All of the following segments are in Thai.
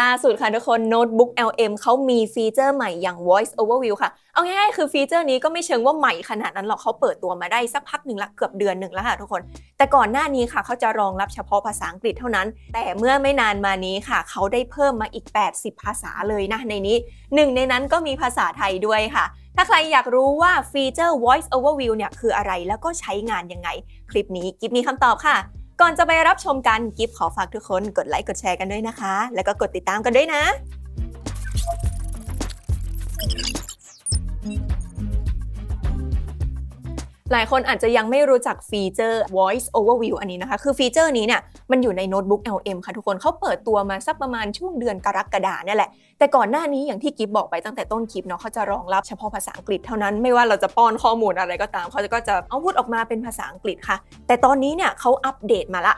ล่าสุดค่ะทุกคน Notebook LM เขามีฟีเจอร์ใหม่อย่าง Voice Overview ค่ะ เอาง่ายๆ คือฟีเจอร์นี้ก็ไม่เชิงว่าใหม่ขนาดนั้นหรอกเขาเปิดตัวมาได้สักพักหนึ่งละเกือบเดือนหนึ่งแล้วค่ะทุกคน แต่ก่อนหน้านี้ค่ะเขาจะรองรับเฉพาะภาษาอังกฤษเท่านั้น แต่เมื่อไม่นานมานี้ค่ะ เขาได้เพิ่มมาอีก 80 ภาษาเลยนะในนี้หนึ่งในนั้นก็มีภาษาไทยด้วยค่ะ ถ้าใครอยากรู้ว่าฟีเจอร์ Voice Overview เนี่ยคืออะไรแล้วก็ใช้งานยังไง คลิปนี้กิฟมีคำตอบค่ะ ก่อนจะไปรับชมกันกิฟขอฝากทุกคนกดไลค์กดแชร์กันด้วยนะคะ แล้วก็กดติดตามกันด้วยนะหลายคนอาจจะยังไม่รู้จักฟีเจอร์ Voice Overview อันนี้นะคะ คือฟีเจอร์นี้เนี่ย มันอยู่ในโน้ตบุ๊ก LM ค่ะทุกคนเขาเปิดตัวมาสักประมาณช่วงเดือนกรกฎาเนี่ยแหละ แต่ก่อนหน้านี้อย่างที่กิฟบอกไปตั้งแต่ต้นคลิปเนาะเขาจะรองรับเฉพาะภาษาอังกฤษเท่านั้นไม่ว่าเราจะป้อนข้อมูลอะไรก็ตามเขาก็จะเอาพูดออกมาเป็นภาษาอังกฤษค่ะ แต่ตอนนี้เนี่ยเขาอัปเดตมาละ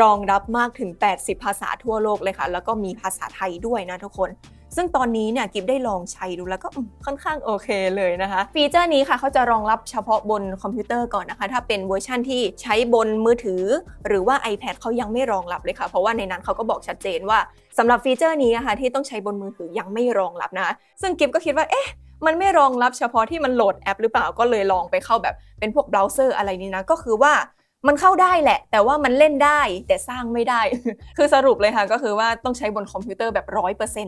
รองรับมากถึง 80 ภาษาทั่วโลกเลยค่ะ แล้วก็มีภาษาไทยด้วยนะทุกคน ซึ่งตอนนี้เนี่ยกิฟได้ลองใช้ดูแล้วก็ค่อนข้างโอเคเลยนะคะ ฟีเจอร์นี้ค่ะเขาจะรองรับเฉพาะบนคอมพิวเตอร์ก่อนนะคะ ถ้าเป็นเวอร์ชั่นที่ใช้บนมือถือ หรือว่า iPad เขายังไม่รองรับเลยค่ะ เพราะว่าในนั้นเขาก็บอกชัดเจนว่าสำหรับฟีเจอร์นี้นะคะที่ต้องใช้บนมือถือยังไม่รองรับนะ ซึ่งกิฟก็คิดว่าเอ๊ะมันไม่รองรับเฉพาะที่มันโหลดแอปหรือเปล่าก็เลยลองไปเข้าแบบเป็นพวกเบราว์เซอร์อะไรนี้นะก็คือว่ามันเข้าได้แหละ แต่ว่ามันเล่นได้แต่สร้างไม่ได้ คือสรุปเลยค่ะก็คือว่าต้องใช้บนคอมพิวเตอร์แบบร้อ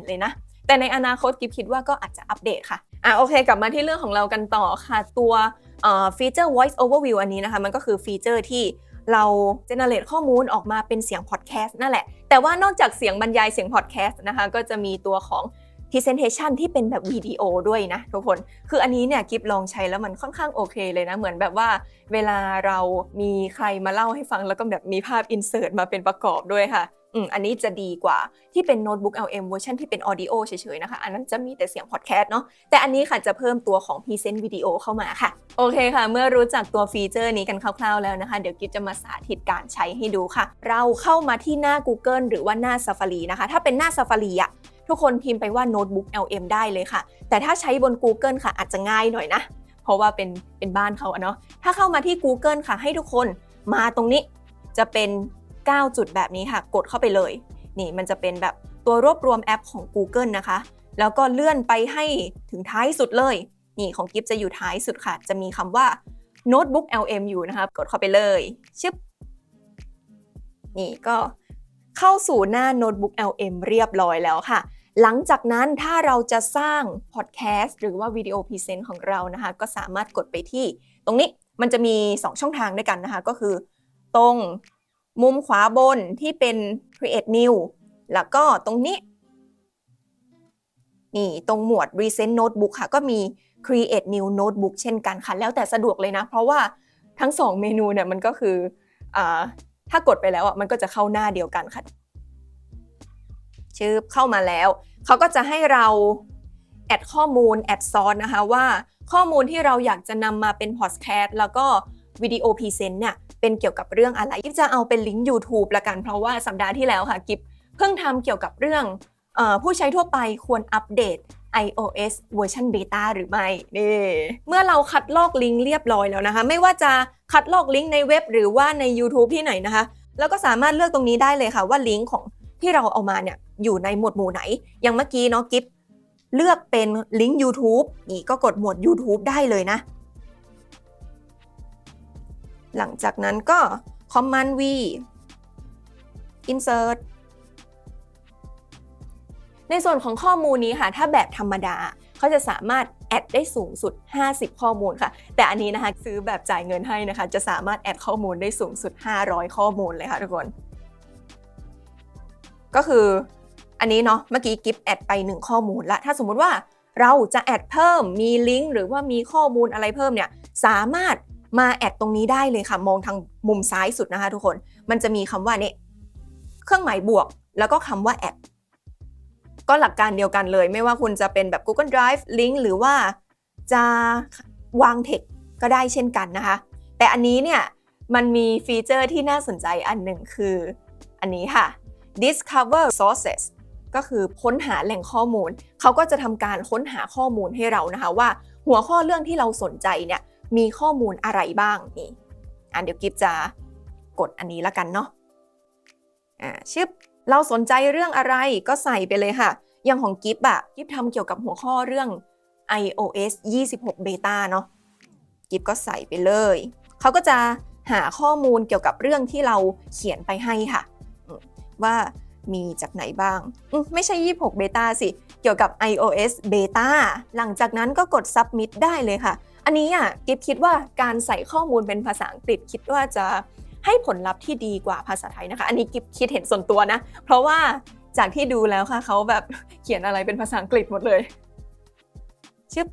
เลยนะ แต่ในอนาคตกิฟคิดว่าก็อาจจะอัปเดตค่ะอะโอเค กลับมาที่เรื่องของเรากันต่อค่ะ ตัวฟีเจอร์ voice overview อันนี้นะคะ มันก็คือฟีเจอร์ที่เรา generate ข้อมูลออกมาเป็นเสียงพอดแคสต์นั่นแหละ แต่ว่านอกจากเสียงบรรยายเสียงพอดแคสต์นะคะ ก็จะมีตัวของ presentation ที่เป็นแบบวิดีโอด้วยนะทุกคน คืออันนี้เนี่ยกิฟลองใช้แล้วมันค่อนข้างโอเคเลยนะ เหมือนแบบว่า เวลาเรามีใครมาเล่าให้ฟังแล้วก็แบบมีภาพ insert มาเป็นประกอบด้วยค่ะ อืมอันนี้จะดีกว่าที่เป็นโน้ตบุ๊ก LM เวอร์ชันที่เป็น audio เฉยๆนะคะ อันนั้นจะมีแต่เสียงพอดแคสต์เนาะแต่อันนี้ค่ะจะเพิ่มตัวของ Present Video เข้ามาค่ะ โอเคค่ะ เมื่อรู้จักตัวฟีเจอร์นี้กันคร่าวๆแล้วนะคะ เดี๋ยวกิฟจะมาสาธิตการใช้ให้ดูค่ะ เราเข้ามาที่หน้า Google หรือว่าหน้า Safari นะคะ ถ้าเป็นหน้า Safari อะทุกคนพิมพ์ไปว่าโน้ตบุ๊ก LM ได้เลยค่ะ แต่ถ้าใช้บน Google ค่ะ อาจจะง่ายหน่อยนะ เพราะว่าเป็นเป็นบ้านเขาอะเนาะถ้าเข้ามาที่ Google ค่ะ ให้ทุกคนมาตรงนี้จะเป็น 9 จุดแบบนี้ค่ะ กดเข้าไปเลย นี่มันจะเป็นแบบตัวรวบรวมแอปของ Google นะคะ แล้วก็เลื่อนไปให้ถึงท้ายสุดเลย นี่ของกิฟจะอยู่ท้ายสุดค่ะ จะมีคำว่า Notebook LM อยู่นะคะ กดเข้าไปเลยชึบนี่ก็เข้าสู่หน้า Notebook LM เรียบร้อยแล้วค่ะ หลังจากนั้นถ้าเราจะสร้างพอดแคสต์หรือว่าวิดีโอพรีเซนต์ของเรานะคะ ก็สามารถกดไปที่ ตรงนี้มันจะมี 2 ช่องทางด้วยกันนะคะ ก็คือ ตรง มุมขวาบนที่เป็น create new แล้วก็ตรงนี้ นี่ตรงหมวด recent notebook ค่ะ ก็มี create new notebook เช่นกันค่ะ แล้วแต่สะดวกเลยนะ เพราะว่าทั้ง 2 เมนูเนี่ยมันก็คืออถ้ากดไปแล้วอะมันก็จะเข้าหน้าเดียวกันค่ะชื่อเข้ามาแล้ว เขาก็จะให้เราแอดข้อมูลแอดซอสนะคะว่าข้อมูลที่เราอยากจะนำมาเป็นพอดแคสต์แล้วก็ วิดีโอพรีเซนต์เนี่ยเป็นเกี่ยวกับเรื่องอะไรกิฟจะเอาเป็นลิงก์ YouTube ละกันเพราะว่าสัปดาห์ที่แล้วค่ะกิฟเพิ่งทำเกี่ยวกับเรื่องอผู้ใช้ทั่วไปควรอัปเดต iOS เวอร์ชันเบต้าหรือไม่นี่เมื่อเราคัดลอกลิงก์เรียบร้อยแล้วนะคะ ไม่ว่าจะคัดลอกลิงก์ในเว็บหรือว่าใน YouTube ที่ไหนนะคะ แล้วก็สามารถเลือกตรงนี้ได้เลยค่ะว่าลิงก์ของที่เราเอามาเนี่ยอยู่ในหมวดหมู่ไหน อย่างเมื่อกี้เนาะกิฟเลือกเป็นลิงก์ YouTube นี่ก็กดหมวด YouTube ได้เลยนะ หลังจากนั้นก็ Command V Insert ในส่วนของข้อมูลนี้ค่ะ ถ้าแบบธรรมดาเขาจะสามารถแอดได้สูงสุด 50 ข้อมูลค่ะ แต่อันนี้นะคะซื้อแบบจ่ายเงินให้นะคะ จะสามารถแอดข้อมูลได้สูงสุด 500 ข้อมูลเลยค่ะทุกคน ก็คืออันนี้เนาะเมื่อกี้กิฟแอดไป 1 ข้อมูลละถ้าสมมุติว่าเราจะแอดเพิ่มมีลิงก์หรือว่ามีข้อมูลอะไรเพิ่มเนี่ยสามารถ มาแอดตรงนี้ได้เลยค่ะ มองทางมุมซ้ายสุดนะคะ ทุกคนมันจะมีคำว่าเนี่ยเครื่องหมายบวก แล้วก็คำว่าแอดก็หลักการเดียวกันเลย ไม่ว่าคุณจะเป็นแบบ Google Drive ลิงก์หรือว่าจะวางเทคก็ได้เช่นกันนะคะ แต่อันนี้เนี่ยมันมีฟีเจอร์ที่น่าสนใจอันหนึ่งคืออันนี้ค่ะ discover sources ก็คือค้นหาแหล่งข้อมูล เขาก็จะทำการค้นหาข้อมูลให้เรานะคะว่า หัวข้อเรื่องที่เราสนใจเนี่ย มีข้อมูลอะไรบ้างนี่อะเดี๋ยวกิฟจะกดอันนี้ละกันเนาะอ่าชึบเราสนใจเรื่องอะไรก็ใส่ไปเลยค่ะ อย่างของกิฟอะกิฟทำเกี่ยวกับหัวข้อเรื่อง iOS 26 Beta เนาะกิฟก็ใส่ไปเลย เขาก็จะหาข้อมูลเกี่ยวกับเรื่องที่เราเขียนไปให้ค่ะ ว่ามีจากไหนบ้าง ไม่ใช่ 26 Beta สิ เกี่ยวกับ iOS Beta หลังจากนั้นก็กด Submit ได้เลยค่ะ อันนี้อะกิฟคิดว่าการใส่ข้อมูลเป็นภาษาอังกฤษคิดว่าจะให้ผลลัพธ์ที่ดีกว่าภาษาไทยนะคะ อันนี้กิฟคิดเห็นส่วนตัวนะ เพราะว่าจากที่ดูแล้วค่ะเขาแบบเขียนอะไรเป็นภาษาอังกฤษหมดเลยชึบ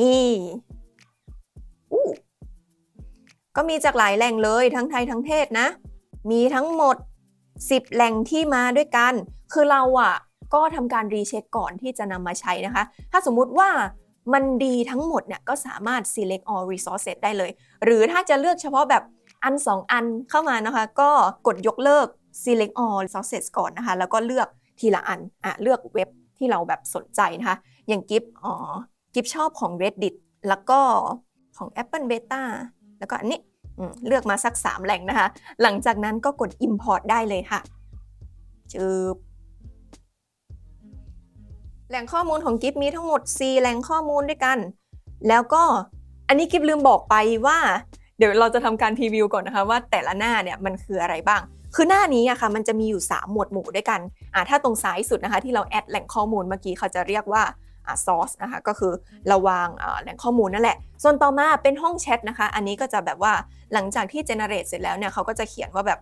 นี่อู้ก็มีจากหลายแหล่งเลยทั้งไทยทั้งเทศนะ มีทั้งหมด 10 แหล่งที่มาด้วยกัน คือเราอะก็ทำการรีเช็คก่อนที่จะนำมาใช้นะคะ ถ้าสมมุติว่ามันดีทั้งหมดเนี่ยก็สามารถ select all resources ได้เลย หรือถ้าจะเลือกเฉพาะแบบอัน 2 อันเข้ามานะคะ ก็กดยกเลิก select all resources ก่อนนะคะ แล้วก็เลือกทีละอันอะเลือกเว็บที่เราแบบสนใจนะคะ อย่างกิฟอ๋อกิฟชอบของ Reddit แล้วก็ของ Apple Beta แล้วก็อันนี้ เลือกมาสัก 3 แหล่งนะคะ หลังจากนั้นก็กด import ได้เลยค่ะจืบแหล่งข้อมูลของกิฟมีทั้งหมด 4 แหล่งข้อมูลด้วยกัน แล้วก็อันนี้กิฟลืมบอกไปว่า เดี๋ยวเราจะทำการพรีวิวก่อนนะคะว่าแต่ละหน้าเนี่ยมันคืออะไรบ้าง คือหน้านี้อะค่ะมันจะมีอยู่ 3 หมวดหมู่ด้วยกันอ่าถ้าตรงซ้ายสุดนะคะที่เราแอดแหล่งข้อมูลเมื่อกี้เขาจะเรียกว่า อ่า source นะคะก็คือเราวางแหล่งข้อมูลนั่นแหละ ส่วนต่อมาเป็นห้องแชทนะคะ อันนี้ก็จะแบบว่าหลังจากที่ generate เสร็จแล้วเนี่ยเขาก็จะเขียนว่าแบบ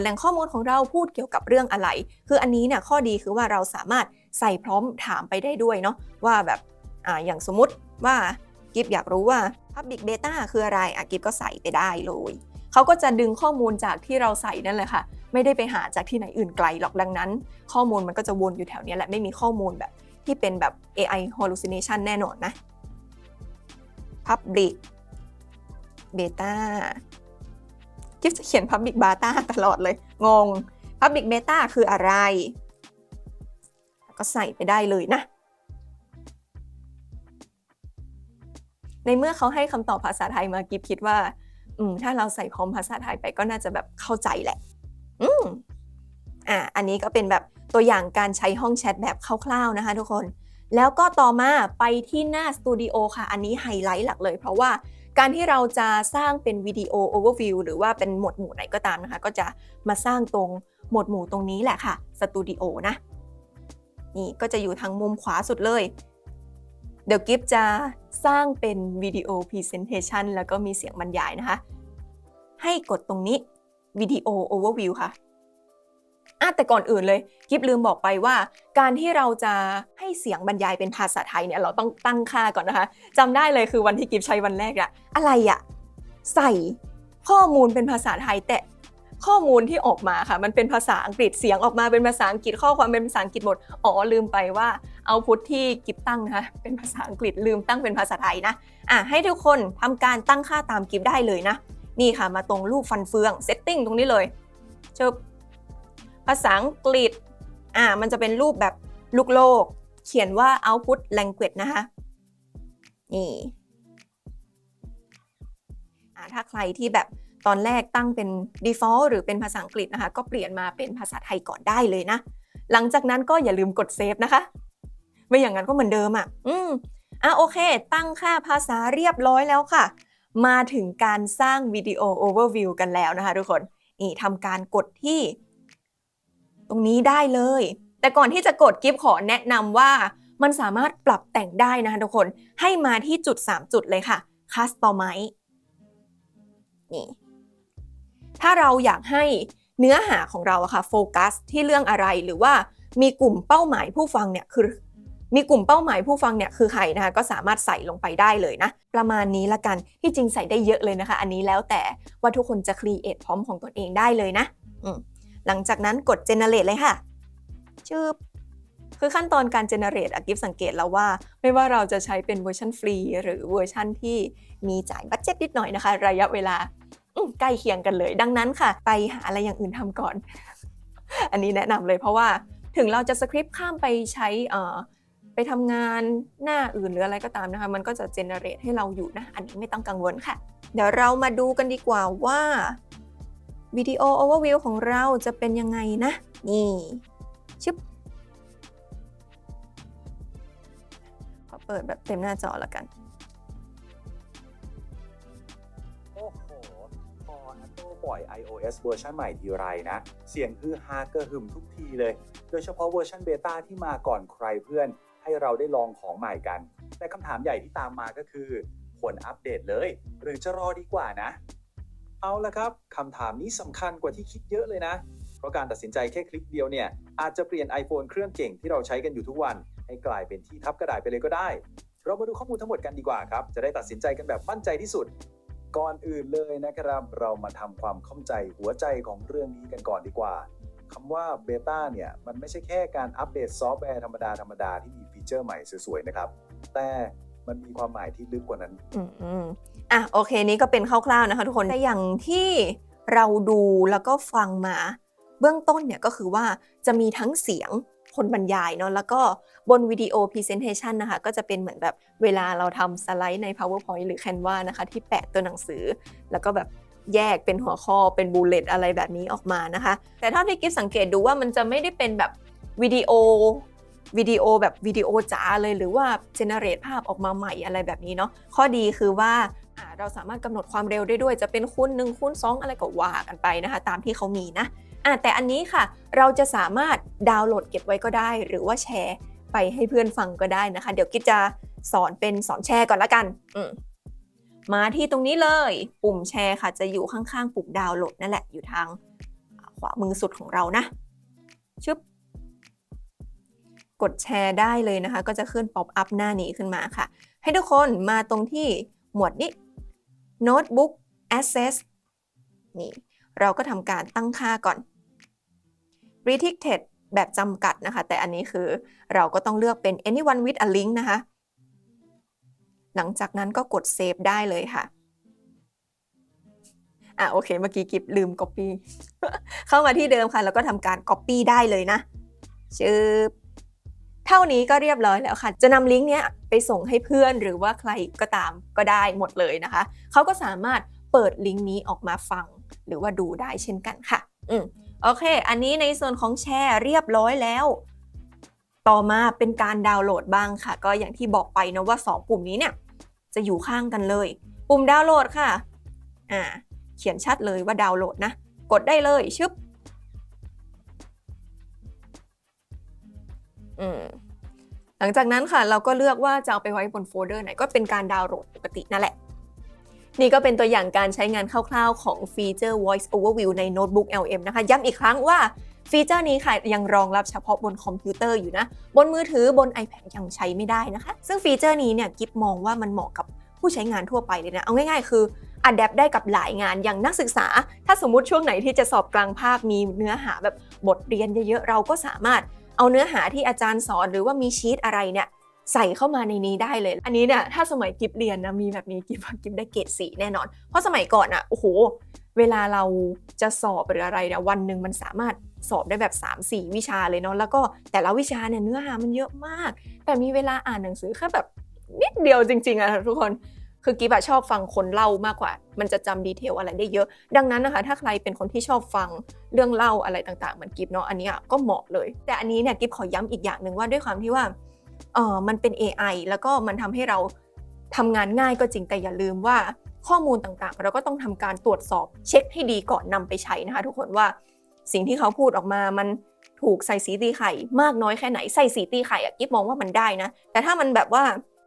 แหล่งข้อมูลของเราพูดเกี่ยวกับเรื่องอะไร คืออันนี้เนี่ยข้อดีคือว่าเราสามารถใส่พร้อมถามไปได้ด้วยเนาะว่าแบบอ่าอย่างสมมติว่ากิฟอยากรู้ว่า Public Beta คืออะไรอะกิฟก็ใส่ไปได้เลยเขาก็จะดึงข้อมูลจากที่เราใส่นั่นแหละค่ะ ไม่ได้ไปหาจากที่ไหนอื่นไกลหรอกดังนั้น ข้อมูลมันก็จะวนอยู่แถวนี้แหละไม่มีข้อมูลแบบ ที่เป็นแบบ AI hallucination แน่นอนนะ Public Beta กิฟจะเขียน Public Beta ตลอดเลย งง Public Beta คืออะไร ก็ใส่ไปได้เลยนะ ในเมื่อเขาให้คำตอบภาษาไทยมากิฟคิดว่า อืม ถ้าเราใส่พร้อมภาษาไทยไปก็น่าจะแบบเข้าใจแหละ อืมอะอันนี้ก็เป็นแบบ ตัวอย่างการใช้ห้องแชทแบบคร่าวๆนะคะทุกคน แล้วก็ต่อมาไปที่หน้าสตูดิโอค่ะ อันนี้ไฮไลท์หลักเลย เพราะว่าการที่เราจะสร้างเป็นวิดีโอโอเวอร์วิวหรือว่าเป็นหมวดหมู่ไหนก็ตามนะคะ ก็จะมาสร้างตรงหมวดหมู่ตรงนี้แหละค่ะสตูดิโอนะ นี่ก็จะอยู่ทางมุมขวาสุดเลย เดี๋ยวกิฟจะสร้างเป็นวิดีโอพรีเซนเทชันแล้วก็มีเสียงบรรยายนะคะ ให้กดตรงนี้วิดีโอโอเวอร์วิวค่ะ อะแต่ก่อนอื่นเลยกิฟลืมบอกไปว่า การที่เราจะให้เสียงบรรยายเป็นภาษาไทยเนี่ยเราต้องตั้งค่าก่อนนะคะจำได้เลยคือวันที่กิฟใช้วันแรกอะอะไรอะใส่ข้อมูลเป็นภาษาไทยแต่ข้อมูลที่ออกมาค่ะ มันเป็นภาษาอังกฤษเสียงออกมาเป็นภาษาอังกฤษข้อความเป็นภาษาอังกฤษหมดอ๋อลืมไปว่าเอาพุทที่กิฟตั้งนะคะเป็นภาษาอังกฤษลืมตั้งเป็นภาษาไทยนะอะให้ทุกคนทำการตั้งค่าตามกิฟได้เลยนะ นี่ค่ะมาตรงรูปฟันเฟืองเซตติ้งตรงนี้เลยเชิบาษาอังกฤษอ่ามันจะเป็นรูปแบบลูกโลก เขียนว่า output language นะคะนี่อ่าถ้าใครที่แบบตอนแรกตั้งเป็น default หรือเป็นภาษาอังกฤษนะคะ ก็เปลี่ยนมาเป็นภาษาไทยก่อนได้เลยนะ หลังจากนั้นก็อย่าลืมกดเซฟนะคะ ไม่อย่างนั้นก็เหมือนเดิมอะ อืมอะโอเค ตั้งค่าภาษาเรียบร้อยแล้วค่ะ มาถึงการสร้างวิดีโอ overview กันแล้วนะคะทุกคน นี่ทำการกดที่ ตรงนี้ได้เลย แต่ก่อนที่จะกดกิฟขอแนะนำว่ามันสามารถปรับแต่งได้นะคะทุกคนให้มาที่จุด 3 จุดเลยค่ะ Customize นี่ถ้าเราอยากให้เนื้อหาของเราอะค่ะโฟกัสที่เรื่องอะไรหรือว่ามีกลุ่มเป้าหมายผู้ฟังเนี่ยคือ มีกลุ่มเป้าหมายผู้ฟังเนี่ยคือใครนะคะก็สามารถใส่ลงไปได้เลยนะ ประมาณนี้ละกันที่จริงใส่ได้เยอะเลยนะคะ อันนี้แล้วแต่ว่าทุกคนจะครีเอทพร้อมของตนเองได้เลยนะ อืม หลังจากนั้นกด generate เลยค่ะชืบคือขั้นตอนการ generate อากิฟสังเกตแล้วว่า ไม่ว่าเราจะใช้เป็นเวอร์ชันฟรีหรือเวอร์ชันที่มีจ่ายบัตเจ็ตนิดหน่อยนะคะ ระยะเวลาใกล้เคียงกันเลย ดังนั้นค่ะ ไปหาอะไรอย่างอื่นทำก่อน อันนี้แนะนำเลยเพราะว่าถึงเราจะสคริปต์ข้ามไปใช้ไปทำงานหน้าอื่นหรืออะไรก็ตามนะคะ มันก็จะเจเนเรตให้เราอยู่นะ อันนี้ไม่ต้องกังวลค่ะ เดี๋ยวเรามาดูกันดีกว่าว่า วิดีโอ overview ของเราจะเป็นยังไงนะ นี่ชึบขอเปิดแบบเต็มหน้าจอแล้วกัน โอ้โห พอ Apple ปล่อย iOS เวอร์ชันใหม่ทีไรนะ เสียงฮือฮากระหึ่มทุกทีเลย โดยเฉพาะเวอร์ชันเบต้าที่มาก่อนใครเพื่อน ให้เราได้ลองของใหม่กัน แต่คำถามใหญ่ที่ตามมาก็คือควรอัปเดตเลย หรือจะรอดีกว่านะ เอาละครับคำถามนี้สำคัญกว่าที่คิดเยอะเลยนะ เพราะการตัดสินใจแค่คลิกเดียวเนี่ย อาจจะเปลี่ยน iPhone เครื่องเก่งที่เราใช้กันอยู่ทุกวัน ให้กลายเป็นที่ทับกระดาษไปเลยก็ได้ เรามาดูข้อมูลทั้งหมดกันดีกว่าครับ จะได้ตัดสินใจกันแบบมั่นใจที่สุด ก่อนอื่นเลยนะครับ เรามาทำความเข้าใจหัวใจของเรื่องนี้กันก่อนดีกว่าคำว่าเบต้าเนี่ยมันไม่ใช่แค่การอัปเดตซอฟต์แวร์ธรรมดาธรรมดาที่มีฟีเจอร์ใหม่สวยๆนะครับ แต่มันมีความหมายที่ลึกกว่านั้น อะโอเคนี้ก็เป็นคร่าวๆนะคะทุกคนแต่อย่างที่เราดูแล้วก็ฟังมาเบื้องต้นเนี่ยก็คือว่าจะมีทั้งเสียงคนบรรยายเนาะแล้วก็บนวิดีโอ Presentation นะคะ ก็จะเป็นเหมือนแบบเวลาเราทำสไลด์ใน PowerPoint หรือ Canva นะคะ ที่แปะตัวหนังสือ แล้วก็แบบแยกเป็นหัวข้อเป็นบูลเลตอะไรแบบนี้ออกมานะคะ แต่ถ้าพี่กิฟสังเกตดูว่ามันจะไม่ได้เป็นแบบวิดีโอวิดีโอแบบวิดีโอจ๋าเลยหรือว่าเจเนเรตภาพออกมาใหม่อะไรแบบนี้เนาะข้อดีคือว่า เราสามารถกำหนดความเร็วได้ด้วย จะเป็นคูณหนึ่งคูณสองอะไรก็ว่ากันไปนะคะ ตามที่เขามีนะอะแต่อันนี้ค่ะ เราจะสามารถดาวน์โหลดเก็บไว้ก็ได้ หรือว่าแชร์ไปให้เพื่อนฟังก็ได้นะคะ เดี๋ยวกิจจะสอนเป็นสอนแชร์ก่อนละกันอืมมาที่ตรงนี้เลยปุ่มแชร์ค่ะ จะอยู่ข้างๆ ปุ่มดาวน์โหลดนั่นแหละอยู่ทางขวามือสุดของเรานะชึบกดแชร์ได้เลยนะคะ ก็จะขึ้นป๊อปอัพหน้านี้ขึ้นมาค่ะ ให้ทุกคนมาตรงที่หมวดนี้ Notebook Access นี่เราก็ทำการตั้งค่าก่อน Restricted แบบจำกัดนะคะ แต่อันนี้คือเราก็ต้องเลือกเป็น anyone with a link นะคะ หลังจากนั้นก็กด Save ได้เลยค่ะอะโอเค เมื่อกี้กิบลืม Copy เข้ามาที่เดิมค่ะ แล้วก็ทำการ Copy ได้เลยนะชืบ เท่านี้ก็เรียบร้อยแล้วค่ะ จะนำลิงก์เนี้ยไปส่งให้เพื่อนหรือว่าใครก็ตามก็ได้หมดเลยนะคะ เขาก็สามารถเปิดลิงก์นี้ออกมาฟัง หรือว่าดูได้เช่นกันค่ะ อืมโอเค อันนี้ในส่วนของแชร์เรียบร้อยแล้ว ต่อมาเป็นการดาวน์โหลดบ้างค่ะ ก็อย่างที่บอกไปนะว่า 2 ปุ่มนี้เนี่ยจะอยู่ข้างกันเลย ปุ่มดาวน์โหลดค่ะ อ่า เขียนชัดเลยว่าดาวน์โหลดนะ กดได้เลยชึบ หลังจากนั้นค่ะเราก็เลือกว่าจะเอาไปไว้บนโฟลเดอร์ไหนก็เป็นการดาวน์โหลดปกตินั่นแหละ นี่ก็เป็นตัวอย่างการใช้งานคร่าวๆของฟีเจอร์ Voice Overview ใน Notebook LM นะคะ ย้ำอีกครั้งว่าฟีเจอร์นี้ค่ะยังรองรับเฉพาะบนคอมพิวเตอร์อยู่นะ บนมือถือบน iPad ยังใช้ไม่ได้นะคะ ซึ่งฟีเจอร์นี้เนี่ยกิฟมองว่ามันเหมาะกับผู้ใช้งานทั่วไปเลยนะ เอาง่ายๆ คืออัดแอปได้กับหลายงานอย่างนักศึกษา ถ้าสมมุติช่วงไหนที่จะสอบกลางภาคมีเนื้อหาแบบบทเรียนเยอะๆ เราก็สามารถ เอาเนื้อหาที่อาจารย์สอนหรือว่ามีชีตอะไรเนี่ยใส่เข้ามาในนี้ได้เลย อันนี้เนี่ยถ้าสมัยกิฟเรียนนะมีแบบนี้กิฟกิฟได้เกรดสีแน่นอน เพราะสมัยก่อนอะโอ้โห เวลาเราจะสอบหรืออะไรเนี่ยวันหนึ่งมันสามารถสอบได้แบบ 3-4 วิชาเลยเนาะแล้วก็แต่ละวิชาเนี่ยเนื้อหามันเยอะมาก แต่มีเวลาอ่านหนังสือแค่แบบนิดเดียวจริงๆอะทุกคน คือกิฟอะชอบฟังคนเล่ามากกว่า มันจะจำดีเทลอะไรได้เยอะ ดังนั้นนะคะ ถ้าใครเป็นคนที่ชอบฟังเรื่องเล่าอะไรต่างๆเหมือนกิฟเนาะอันนี้ก็เหมาะเลย แต่อันนี้เนี่ยกิฟขอย้ำอีกอย่างหนึ่งว่าด้วยความที่ว่าเออมันเป็น AI แล้วก็มันทำให้เราทำงานง่ายก็จริงแต่อย่าลืมว่าข้อมูลต่างๆ เราก็ต้องทำการตรวจสอบเช็คให้ดีก่อนนำไปใช้นะคะทุกคนว่าสิ่งที่เขาพูดออกมามันถูกใส่สีตีไข่มากน้อยแค่ไหนใส่สีตีไข่อะกิฟมองว่ามันได้นะ แต่ถ้ามันแบบว่า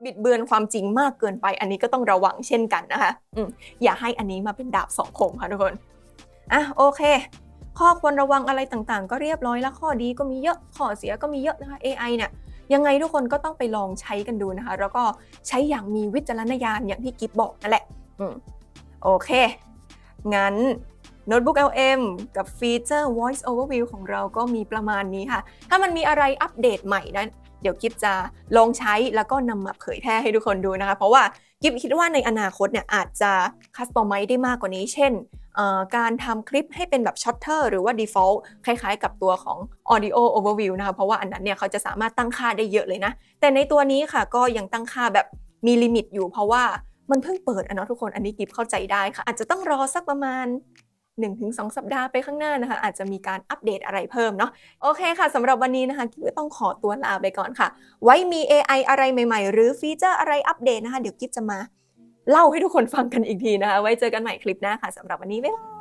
บิดเบือนความจริงมากเกินไป อันนี้ก็ต้องระวังเช่นกันนะคะอือย่าให้อันนี้มาเป็นดาบสองคมค่ะทุกคนอะโอเค ข้อควรระวังอะไรต่างๆ ก็เรียบร้อยแล้วข้อดีก็มีเยอะข้อเสียก็มีเยอะนะคะ AI เนี่ยยังไงทุกคนก็ต้องไปลองใช้กันดูนะคะ แล้วก็ใช้อย่างมีวิจารณญาณอย่างที่กิฟบอกนั่นแหละอืมโอเคงั้น Notebook LM กับฟีเจอร์ Voice Overview ของเราก็มีประมาณนี้ค่ะ ถ้ามันมีอะไรอัปเดตใหม่นะเดี๋ยวกิฟจะลองใช้แล้วก็นำมาเผยแพร่ให้ทุกคนดูนะคะ เพราะว่ากิฟคิดว่าในอนาคตเนี่ยอาจจะคัสตอมไมได้มากกว่านี้ เช่น การทำคลิปให้เป็นแบบช็อตเตอร์หรือว่า default คล้ายๆ กับตัวของ audio overview นะคะ เพราะว่าอันนั้นเนี่ยเขาจะสามารถตั้งค่าได้เยอะเลยนะ แต่ในตัวนี้ค่ะก็ยังตั้งค่าแบบมีลิมิตอยู่เพราะว่ามันเพิ่งเปิดอะเนาะทุกคน อันนี้กิฟเข้าใจได้ค่ะ อาจจะต้องรอสักประมาณ 1-2 สัปดาห์ไปข้างหน้านะคะ อาจจะมีการอัปเดตอะไรเพิ่มเนาะโอเคค่ะสำหรับวันนี้นะคะกิ๊บก็ต้องขอตัวลาไปก่อนค่ะ ไว้มี AI อะไรใหม่ ๆ หรือฟีเจอร์อะไรอัปเดตนะคะ เดี๋ยวกิ๊บจะมาเล่าให้ทุกคนฟังกันอีกทีนะคะ ไว้เจอกันใหม่คลิปหน้าค่ะสำหรับวันนี้บ๊ายบาย